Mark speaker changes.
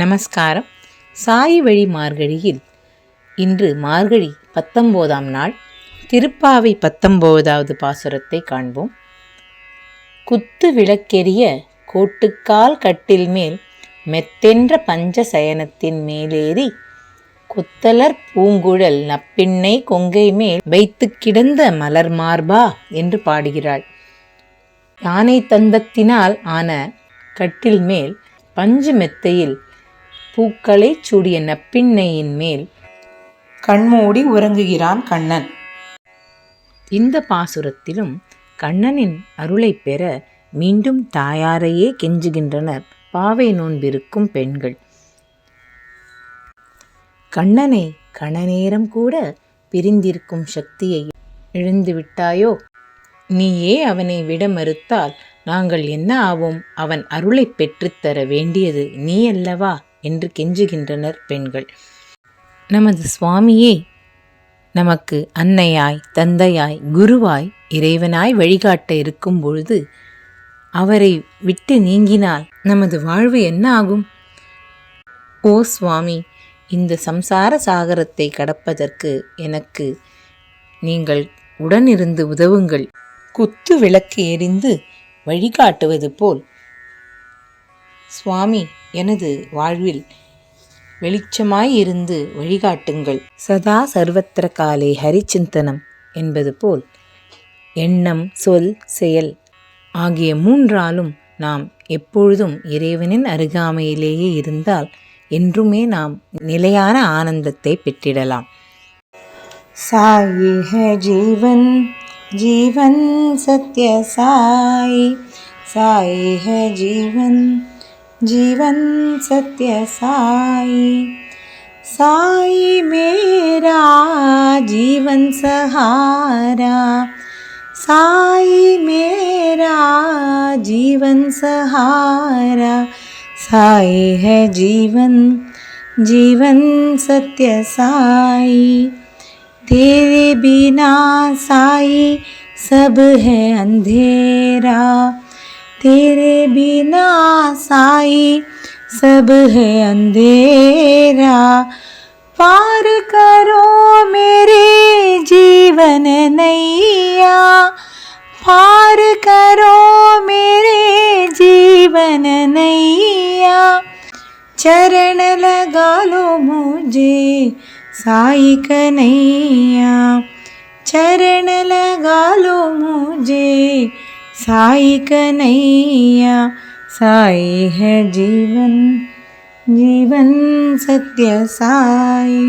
Speaker 1: நமஸ்காரம். சாய் வழி மார்கழியில் இன்று மார்கழி பத்தொம்போதாம் நாள். திருப்பாவை பத்தொம்போதாவது பாசுரத்தை காண்போம். குத்து விளக்கெரிய கோட்டுக்கால் கட்டில் மேல் மெத்தென்ற பஞ்ச சயனத்தின் மேலேறி குத்தலர் பூங்குழல் நப்பிண்ணை கொங்கை மேல் வைத்து கிடந்த மலர் மார்பா என்று பாடுகிறாள். யானை தந்தத்தினால் ஆன கட்டில் மேல் பஞ்சு மெத்தையில் பூக்களை சூடிய நப்பிண்ணையின் மேல்.
Speaker 2: கண்மூடி உறங்குகிறான் கண்ணன்.
Speaker 1: இந்த பாசுரத்திலும் கண்ணனின் அருளைப் பெற மீண்டும் தாயாரையே கெஞ்சுகின்றனர். பாவை நோன்பிருக்கும் பெண்கள். கண்ணனை கணநேரம் கூட பிரிந்திருக்கும் சக்தியை இழந்துவிட்டாயோ நீயே அவனை விட மறுத்தால் நாங்கள் என்ன ஆவோம்? அவன் அருளை பெற்றுத்தர வேண்டியது நீ அல்லவா என்று கெஞ்சுகின்றனர் பெண்கள். நமது சுவாமியே நமக்கு அன்னையாய் தந்தையாய் குருவாய் இறைவனாய் வழிகாட்ட இருக்கும் பொழுது அவரை விட்டு நீங்கினால் நமது வாழ்வு என்ன ஆகும்? ஓ சுவாமி இந்த சம்சார சாகரத்தை கடப்பதற்கு எனக்கு நீங்கள் உடனிருந்து உதவுங்கள். குத்து விளக்கு எரிந்து வழிகாட்டுவது போல் சுவாமி எனது வாழ்வில் வெளிச்சமாய் இருந்து வழிகாட்டுங்கள் சதா சர்வத்திர காலே ஹரிச்சிந்தனம் என்பது போல் எண்ணம் சொல் செயல் ஆகிய மூன்றாலும் நாம் எப்பொழுதும் இறைவனின் அருகாமையிலேயே இருந்தால் என்றுமே நாம் நிலையான ஆனந்தத்தை பெற்றிடலாம்
Speaker 2: साई है जीवन जीवन सत्य साई साई है जीवन जीवन सत्य साई साई मेरा जीवन सहारा साई मेरा जीवन सहारा साई है जीवन जीवन सत्य साई तेरे बिना साई सब है अंधेरा तेरे बिना साई सब है अंधेरा। पार करो मेरे जीवन नैया। पार करो मेरे जीवन नैया। चरण लगा लो मुझे साई कन्हैया। चरण लगा लो मुझे साई कन्हैया साई है जीवन जीवन सत्य साई